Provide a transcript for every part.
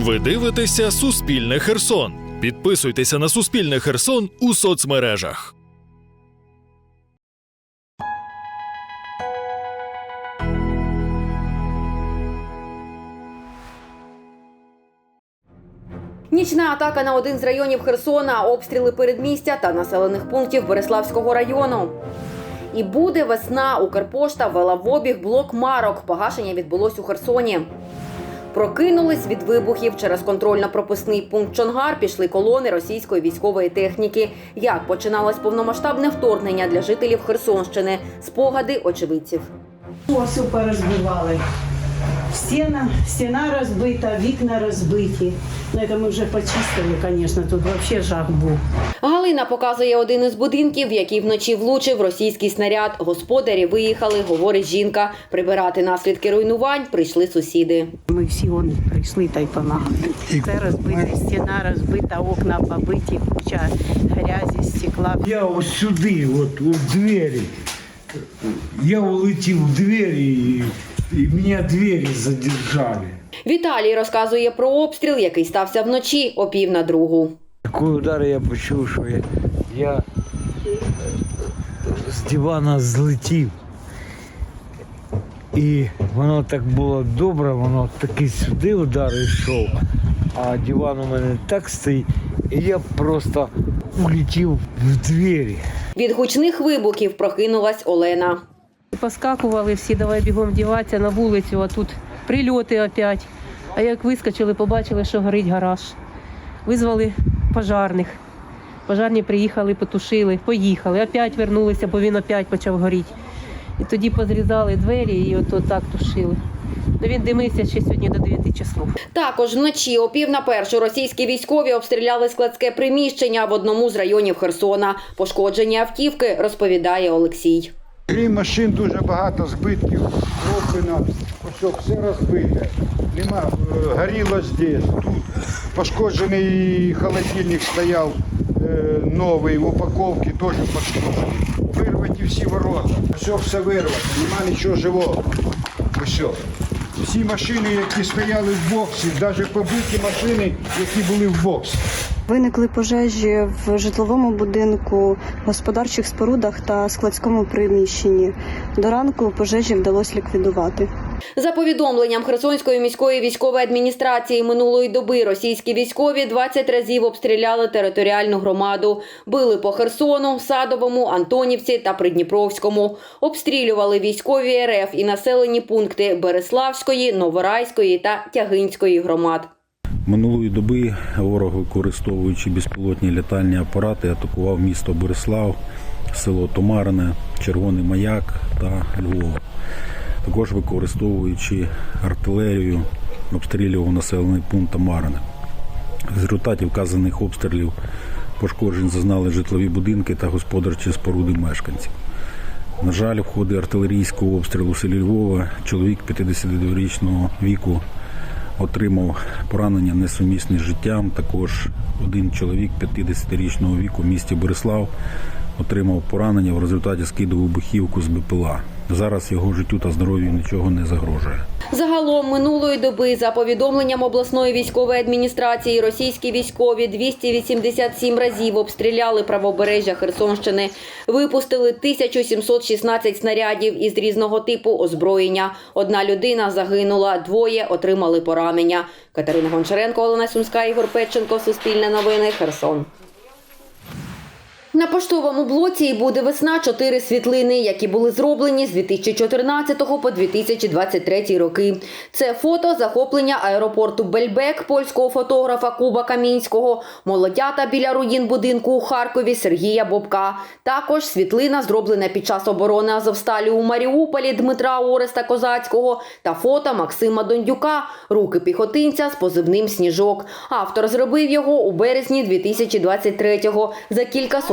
Ви дивитеся Суспільне Херсон. Підписуйтеся на Суспільне Херсон у соцмережах. Нічна атака на один з районів Херсона, обстріли передмістя та населених пунктів Береславського району. І буде весна. Укрпошта ввела в обіг блок марок. Погашення відбулось у Херсоні. Прокинулись від вибухів через контрольно-пропускний пункт Чонгар. Пішли колони російської військової техніки. Як починалось повномасштабне вторгнення для жителів Херсонщини? Спогади очевидців. Все порозбивали. Стіна, стіна розбита, вікна розбиті. Ну, це ми вже почистили, звісно, тут взагалі жах був. Галина показує один із будинків, в який вночі влучив російський снаряд. Господарі виїхали, говорить жінка. Прибирати наслідки руйнувань прийшли сусіди. Ми всі вон прийшли та й допомагали. Це розбита стіна, розбита, окна побиті, куча грязі, стекла. Я ось сюди, от у двері. Я улетів в двері і, і мене двері задержали. Віталій розказує про обстріл, який стався вночі о пів на другу. Коли удар я почув, що я, я з дивана злетів. І воно так було добре, воно таки сюди удар йшов, а диван у мене так стоїть, і я просто улетів в двері. Від гучних вибухів прокинулась Олена. Поскакували всі, давай бігом вдіватися на вулицю, а тут прильоти опять. А як вискочили, побачили, що горить гараж. Визвали пожарних. Пожарні приїхали, потушили, поїхали, опять вернулися, бо він опять почав горіти. І тоді позрізали двері і от так тушили. Ну, він димився ще сьогодні до 9 часов. Також вночі о пів на першу російські військові обстріляли складське приміщення в одному з районів Херсона. Пошкоджені автівки, розповідає Олексій. Крім машин дуже багато збитків, зроблено, ось все розбите. Нема, е, горіло здесь, тут пошкоджений холодильник стояв е, новий, в упаковці теж пошкоджений. Вирваті всі ворота, все все вирвано, нема нічого живого. Все. Всі машини, які стояли в боксі, навіть побиті машини, які були в боксі. Виникли пожежі в житловому будинку, господарчих спорудах та складському приміщенні. До ранку пожежі вдалося ліквідувати. За повідомленням Херсонської міської військової адміністрації минулої доби російські військові 20 разів обстріляли територіальну громаду. Били по Херсону, Садовому, Антонівці та Придніпровському. Обстрілювали військові РФ і населені пункти Береславської, Новорайської та Тягинської громад. Минулої доби ворог, використовуючи безпілотні літальні апарати, атакував місто Борислав, село Томарине, Червоний Маяк та Львов. Також використовуючи артилерію, обстрілював населений пункт Тамарине. В результаті вказаних обстрілів пошкоджень зазнали житлові будинки та господарчі споруди мешканців. На жаль, в ході артилерійського обстрілу в селі Львова чоловік 52-річного віку отримав поранення несумісне з життям. Також один чоловік 50-річного віку в місті Борислав отримав поранення в результаті скиду вибухівку з БПЛА. Зараз його життю та здоров'ю нічого не загрожує. Загалом минулої доби, за повідомленням обласної військової адміністрації, російські військові 287 разів обстріляли правобережжя Херсонщини, випустили 1716 снарядів із різного типу озброєння. Одна людина загинула, двоє отримали поранення. Катерина Гончаренко, Олена Сумська, Ігор Петченко, Суспільне новини, Херсон. На поштовому блоці буде весна чотири світлини, які були зроблені з 2014 по 2023 роки. Це фото захоплення аеропорту Бельбек польського фотографа Куба Камінського, молодята біля руїн будинку у Харкові Сергія Бобка. Також світлина зроблена під час оборони Азовсталі у Маріуполі Дмитра Ореста Козацького та фото Максима Дондюка, руки піхотинця з позивним Сніжок. Автор зробив його у березні 2023-го за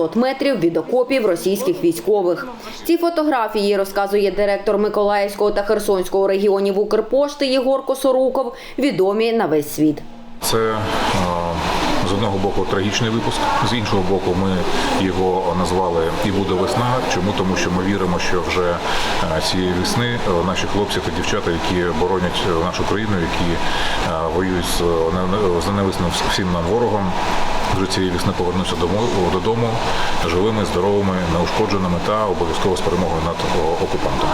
кількасот метрів від окопів російських військових. Ці фотографії, розказує директор Миколаївського та Херсонського регіонів Укрпошти Єгор Косоруков, відомі на весь світ. Це е, З одного боку трагічний випуск, з іншого боку, ми його назвали і буде весна. Чому? Тому що ми віримо, що вже е, цієї весни е, наші хлопці та дівчата, які боронять нашу країну, які воюють з ненависним всім нам ворогом, вже цієї весни повернуться додому живими, здоровими, неушкодженими та обов'язково з перемогою над окупантом.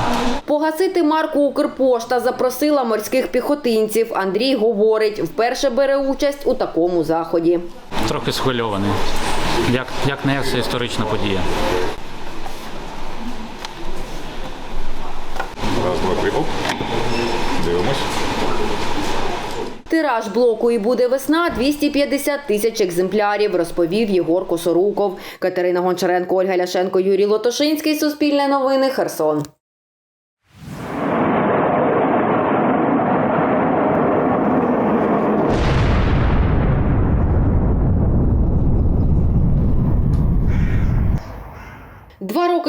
Погасити марку Укрпошта запросила морських піхотинців. Андрій говорить, вперше бере участь у такому заході. Трохи схвильований. Як, як не як це історична подія. Раз, два, три, оп. Дивимось. Тираж блоку і буде весна 250 тисяч екземплярів, розповів Єгор Косоруков. Катерина Гончаренко, Ольга Ляшенко, Юрій Лотошинський. Суспільне новини. Херсон.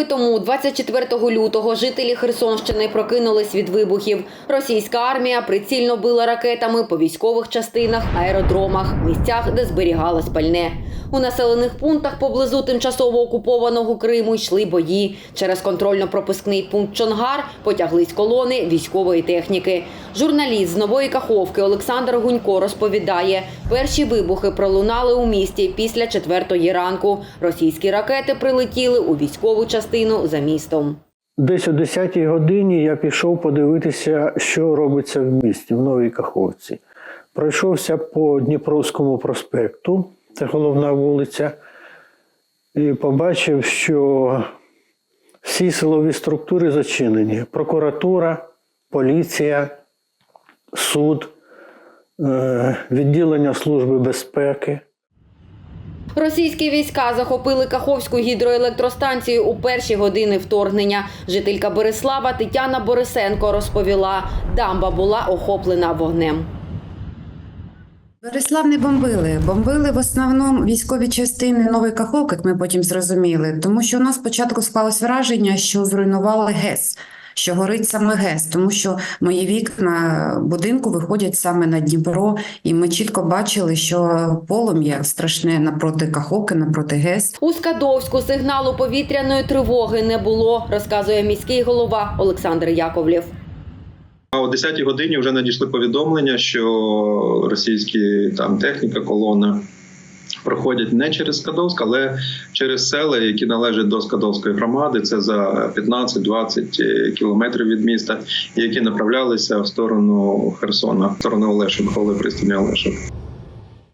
Тому, 24 лютого, жителі Херсонщини прокинулись від вибухів. Російська армія прицільно била ракетами по військових частинах, аеродромах, місцях, де зберігалось пальне. У населених пунктах поблизу тимчасово окупованого Криму йшли бої. Через контрольно-пропускний пункт Чонгар потяглись колони військової техніки. Журналіст з нової каховки Олександр Гунько розповідає, перші вибухи пролунали у місті після четвертої ранку. Російські ракети прилетіли у військову частину за містом. Десь о 10-й годині я пішов подивитися, що робиться в місті, в Новій Каховці. Пройшовся по Дніпровському проспекту, це головна вулиця, і побачив, що всі силові структури зачинені: прокуратура, поліція, суд, е, відділення Служби безпеки. Російські війська захопили Каховську гідроелектростанцію у перші години вторгнення. Жителька Борислава Тетяна Борисенко розповіла, дамба була охоплена вогнем. Борислав не бомбили. Бомбили в основному військові частини Нової Каховки, як ми потім зрозуміли, тому що у нас спочатку склалось враження, що зруйнували ГЕС, що горить саме ГЕС, тому що мої вікна будинку виходять саме на Дніпро, і ми чітко бачили, що полум'я страшне напроти Каховки, напроти ГЕС. У Скадовську сигналу повітряної тривоги не було, розказує міський голова Олександр Яковлєв. А о 10-й годині вже надійшли повідомлення, що російські там техніка, колона проходять не через Скадовськ, але через села, які належать до Скадовської громади. Це за 15-20 кілометрів від міста, які направлялися в сторону Херсона, в сторону Олешин, коли пристані Олешок.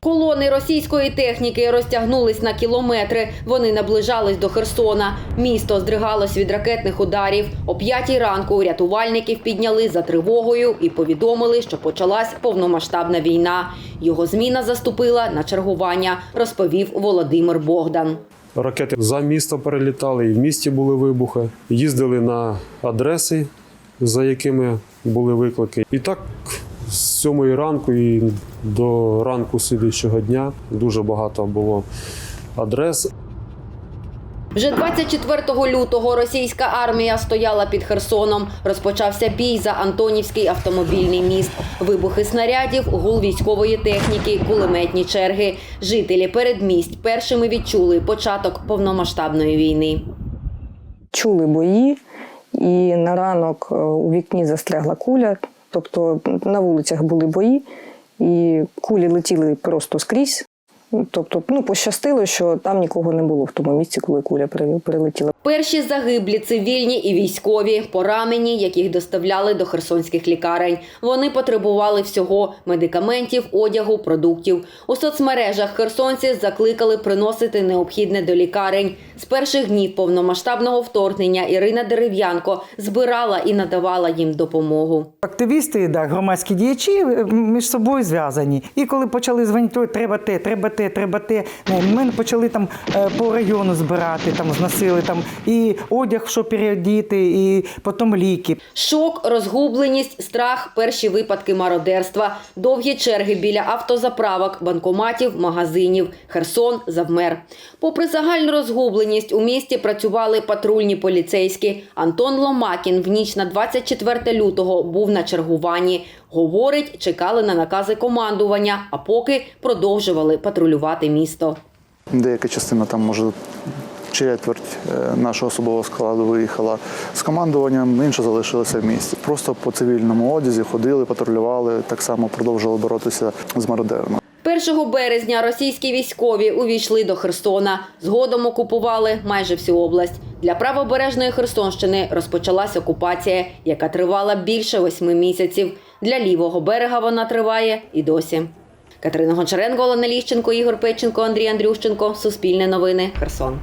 Колони російської техніки розтягнулись на кілометри. Вони наближались до Херсона. Місто здригалось від ракетних ударів. О п'ятій ранку рятувальників підняли за тривогою і повідомили, що почалась повномасштабна війна. Його зміна заступила на чергування, розповів Володимир Богдан. Ракети за місто перелітали, і в місті були вибухи. Їздили на адреси, за якими були виклики. І так сьомої ранку і до ранку слідуючого дня дуже багато було адрес. Вже 24 лютого російська армія стояла під Херсоном. Розпочався бій за Антонівський автомобільний міст. Вибухи снарядів, гул військової техніки, кулеметні черги. Жителі передмість першими відчули початок повномасштабної війни. чули бої, і на ранок е, у вікні застрягла куля. Тобто на вулицях були бої, і кулі летіли просто скрізь. Тобто, ну пощастило, що там нікого не було в тому місці, коли куля перелетіла. Перші загиблі цивільні і військові, поранені, яких доставляли до херсонських лікарень. Вони потребували всього медикаментів, одягу, продуктів. У соцмережах херсонці закликали приносити необхідне до лікарень. З перших днів повномасштабного вторгнення Ірина Дерев'янко збирала і надавала їм допомогу. Активісти, да, громадські діячі е, між собою зв'язані. І коли почали дзвонити, треба те, треба те, треба те. Ми почали там е, по району збирати, там зносили там і одяг, що переодіти, і потім ліки. Шок, розгубленість, страх, перші випадки мародерства, довгі черги біля автозаправок, банкоматів, магазинів. Херсон завмер. Попри загальну розгубленість, у місті працювали патрульні поліцейські. Антон Ломакін в ніч на 24 лютого був на чергуванні. Говорить, чекали на накази командування, а поки продовжували патрулювати місто. Деяка частина там може четверть е, нашого особового складу виїхала з командуванням, інша залишилася в місті. Просто по цивільному одязі ходили, патрулювали, так само продовжували боротися з мародерами. 1 березня російські військові увійшли до Херсона. Згодом окупували майже всю область. Для правобережної Херсонщини розпочалась окупація, яка тривала більше восьми місяців. Для лівого берега вона триває і досі. Катерина Гончаренко, Олена Ліщенко, Ігор Печенко, Андрій Андрющенко. Суспільне новини. Херсон.